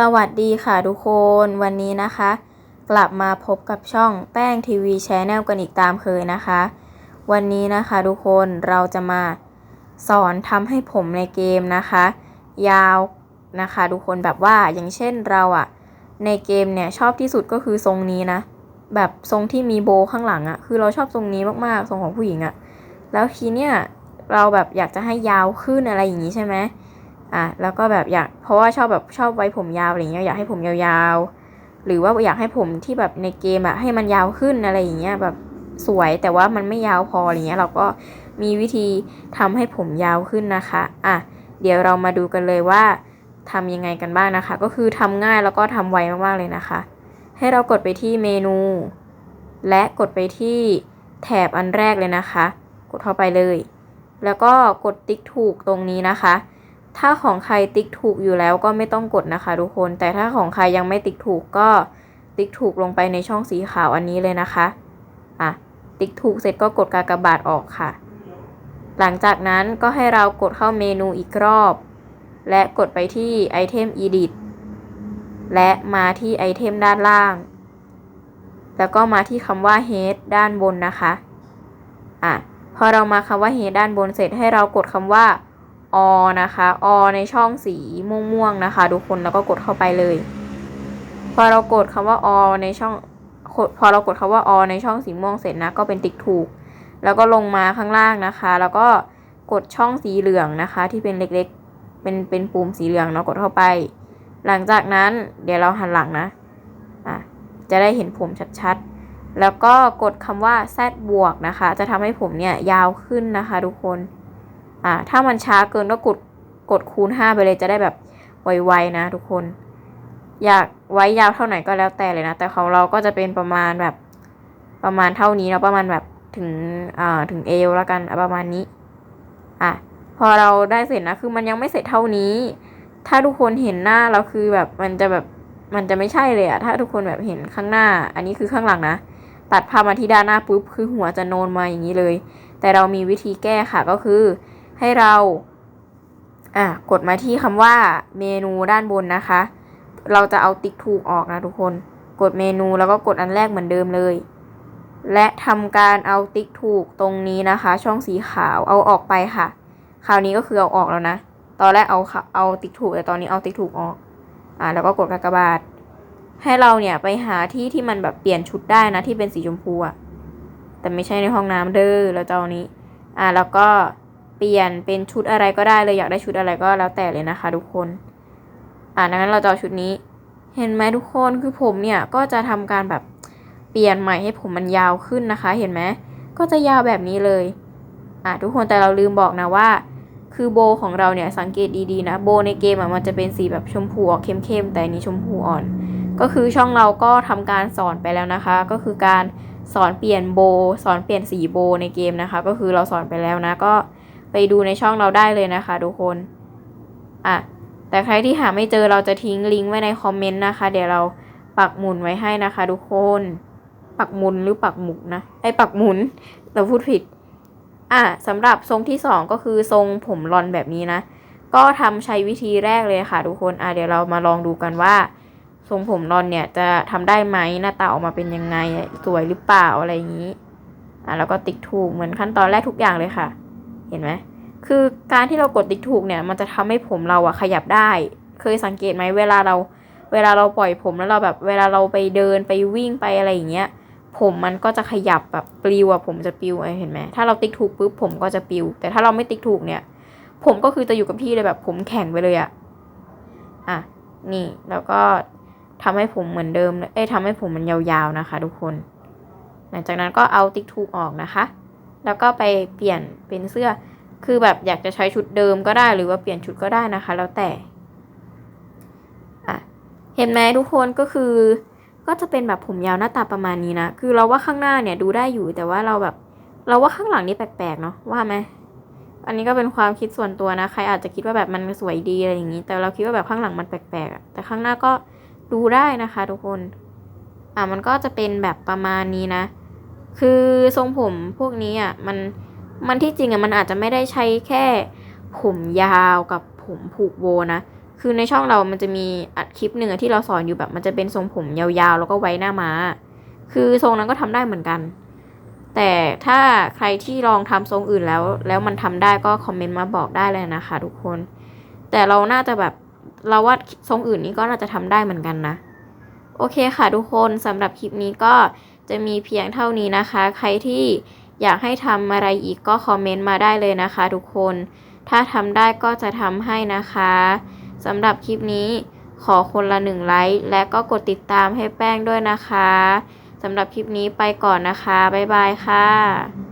สวัสดีค่ะทุกคนวันนี้นะคะ กลับมาพบกับช่องแป้งทีวีแชนแนลกันอีกตามเคยนะคะ วันนี้นะคะทุกคนเราจะมาสอนทำให้ผมในเกมนะคะ ยาวนะคะทุกคนแบบว่าอย่างเช่นเราอะในเกมเนี่ยชอบที่สุดก็คือทรงนี้นะ แบบทรงที่มีโบข้างหลังอะคือเราชอบทรงนี้มากๆทรงของผู้หญิงอะแล้วทีเนี้ยเราแบบอยากจะให้ยาวขึ้นอะไรอย่างนี้ใช่ไหม อะแล้วก็แบบอยากเพราะว่าชอบแบบชอบไว้ผมยาวอะไรเงี้ยอยากให้ผมยาวๆ หรือว่าอยากให้ผมที่แบบในเกมอะให้มันยาวขึ้นอะไรอย่างเงี้ยแบบสวยแต่ว่ามันไม่ยาวพออะไรเงี้ยเราก็มีวิธีทำให้ผมยาวขึ้นนะคะอะเดี๋ยวเรามาดูกันเลยว่าทำยังไงกันบ้างนะคะ ก็คือทำง่ายแล้วก็ทำไวมากๆเลยนะคะ ให้เรากดไปที่เมนู และกดไปที่แถบอันแรกเลยนะคะ กดเข้าไปเลย แล้วก็กดติ๊กถูกตรงนี้นะคะ ถ้าของใครติ๊กถูกอยู่แล้วก็ไม่ต้องกดนะคะทุกคน แต่ถ้าของใครยังไม่ติ๊กถูกก็ติ๊กถูกลงไปในช่องสีขาวอันนี้เลยนะคะอะติ๊กถูกเสร็จก็กดกากบาทออกค่ะ หลังจากนั้นก็ให้เรากดเข้าเมนูอีกรอบ และกดไปที่ไอเทม edit และมาที่ไอเทมด้านล่าง แล้วก็มาที่คำว่า head ด้านบนนะคะอะพอเรามาคำว่า head ด้านบนเสร็จให้เรากดคำว่า อนะคะอในช่องสีม่วงๆนะคะทุกคนแล้วก็กดเข้าไปเลย พอเรากดคำว่าอในช่องพอเรากดคำว่าอในช่องสีม่วงเสร็จนะก็เป็นติ๊กถูก แล้วก็ลงมาข้างล่างนะคะ แล้วก็กดช่องสีเหลืองนะคะ ที่เป็นเล็กๆ เป็นเป็นปุ่มสีเหลืองเนาะกดเข้าไป หลังจากนั้นเดี๋ยวเราหันหลังนะอะจะได้เห็นผมชัดๆ แล้วก็กดคำว่า z บวกนะคะ จะทำให้ผมเนี่ยยาวขึ้นนะคะทุกคน อ่าถ้ามันช้าเกินก็กดกดคูณ 5 ไปเลยจะได้แบบไวๆนะทุกคน อยากไว้ยาวเท่าไหร่ก็แล้วแต่เลยนะ แต่ของเราก็จะเป็นประมาณแบบประมาณเท่านี้เนาะประมาณแบบถึงอ่าถึงเอวแล้วกันประมาณนี้อะพอเราได้เสร็จนะคือมันยังไม่เสร็จเท่านี้ ถ้าทุกคนเห็นหน้าเราคือแบบมันจะแบบมันจะไม่ใช่เลยอะถ้าทุกคนแบบเห็นข้างหน้า อันนี้คือข้างหลังนะ ตัดภาพมาที่ด้านหน้าปุ๊บคือหัวจะโนนมาอย่างนี้เลย แต่เรามีวิธีแก้ค่ะก็คือ ให้เราอะกดมาที่คำว่าเมนูด้านบนนะคะ เราจะเอาติ๊กถูกออกนะทุกคน กดเมนูแล้วก็กดอันแรกเหมือนเดิมเลย และทำการเอาติ๊กถูกตรงนี้นะคะ ช่องสีขาวเอาออกไปค่ะ คราวนี้ก็คือเอาออกแล้วนะ ตอนแรกเอาเอาติ๊กถูกแต่ตอนนี้เอาติ๊กถูกออกอ่าแล้วก็กดกากบาท ให้เราเนี่ยไปหาที่ที่มันแบบเปลี่ยนชุดได้นะที่เป็นสีชมพูอะแต่ไม่ใช่ในห้องน้ำเด้อเราจะเอานี้ อ่าแล้วก็ เปลี่ยนเป็นชุดอะไรก็ได้เลยอยากได้ชุดอะไรก็แล้วแต่เลยนะคะทุกคน อ่าดังนั้นเราจะเอาชุดนี้ เห็นไหมทุกคนคือผมเนี่ยก็จะทำการแบบเปลี่ยนใหม่ให้ผมมันยาวขึ้นนะคะ เห็นไหมก็จะยาวแบบนี้เลย อ่าทุกคนแต่เราลืมบอกนะว่า คือโบของเราเนี่ยสังเกตดีๆนะโบในเกมอะมันจะเป็นสีแบบชมพูออกเข้มๆแต่อันนี้ชมพูอ่อน ก็คือช่องเราก็ทำการสอนไปแล้วนะคะ ก็คือการสอนเปลี่ยนโบ สอนเปลี่ยนสีโบในเกมนะคะ ก็คือเราสอนไปแล้วนะก็ ไปดูในช่องเราได้เลยนะคะทุกคนอะแต่ใครที่หาไม่เจอเราจะทิ้งลิงก์ไว้ในคอมเมนต์นะคะ เดี๋ยวเราปักหมุนไว้ให้นะคะ ทุกคน ปักหมุนหรือปักหมุกนะไอ้ปักหมุนเราพูดผิดอะสำหรับทรงที่สองก็คือทรงผมรอนแบบนี้นะ ก็ทำใช้วิธีแรกเลยค่ะทุกคนอะเดี๋ยวเรามาลองดูกันว่า ทรงผมรอนเนี่ยจะทำได้ไหมหน้าตาออกมาเป็นยังไงสวยหรือเปล่าอะไรอย่างนี้อะแล้วก็ติ๊กถูกเหมือนขั้นตอนแรกทุกอย่างเลยค่ะ เห็นไหมคือการที่เรากดติ๊กถูกเนี่ย มันจะทำให้ผมเราอะขยับได้ เคยสังเกตไหมเวลาเรา เวลาเราปล่อยผมแล้วเราแบบเวลาเราไปเดินไปวิ่งไปอะไรอย่างเงี้ย ผมมันก็จะขยับแบบปลิวอะผมจะปลิวเห็นไหมถ้าเราติ๊กถูกปุ๊บผมก็จะปลิว แต่ถ้าเราไม่ติ๊กถูกเนี่ย ผมก็คือจะอยู่กับที่เลยแบบผมแข็งไปเลยอะอะนี่แล้วก็ทำให้ผมเหมือนเดิม เอ้ยทำให้ผมมันยาวๆนะคะ ทุกคน หลังจากนั้นก็เอาติ๊กถูกออกนะคะ แล้วก็ไปเปลี่ยนเป็นเสื้อ คือแบบอยากจะใช้ชุดเดิมก็ได้หรือว่าเปลี่ยนชุดก็ได้นะคะ แล้วแต่อะเห็นไหมทุกคนก็คือ ก็จะเป็นแบบผมยาวหน้าตาประมาณนี้นะ คือเราว่าข้างหน้าเนี่ยดูได้อยู่แต่ว่าเราแบบ เราว่าข้างหลังนี่แปลกๆเนาะว่าไหมอันนี้ก็เป็นความคิดส่วนตัวนะ ใครอาจจะคิดว่าแบบมันสวยดีอะไรอย่างนี้ แต่เราคิดว่าแบบข้างหลังมันแปลกๆอะแต่ข้างหน้าก็ดูได้นะคะ ทุกคน อะมันก็จะเป็นแบบประมาณนี้นะ คือทรงผมพวกนี้อะมันมันที่จริงอะมันอาจจะไม่ได้ใช้แค่ผมยาวกับผมผูกโบนะ คือในช่องเรามันจะมีอัดคลิปหนึ่งอะที่เราสอนอยู่แบบมันจะเป็นทรงผมยาวๆ แล้วก็ไว้หน้าม้า คือทรงนั้นก็ทำได้เหมือนกัน แต่ถ้าใครที่ลองทำทรงอื่นแล้ว แล้วมันทำได้ก็คอมเมนต์มาบอกได้เลยนะคะทุกคน แต่เราน่าจะแบบเราว่าทรงอื่นนี้ก็น่าจะทำได้เหมือนกันนะ โอเคค่ะทุกคนสำหรับคลิปนี้ก็ จะมีเพียงเท่านี้นะคะ ใครที่อยากให้ทำอะไรอีกก็คอมเมนต์มาได้เลยนะคะ ทุกคน ถ้าทำได้ก็จะทำให้นะคะสำหรับคลิปนี้ขอคนละหนึ่งไลค์และก็กดติดตามให้แป้งด้วยนะคะสำหรับคลิปนี้ไปก่อนนะคะ บ๊ายบายค่ะ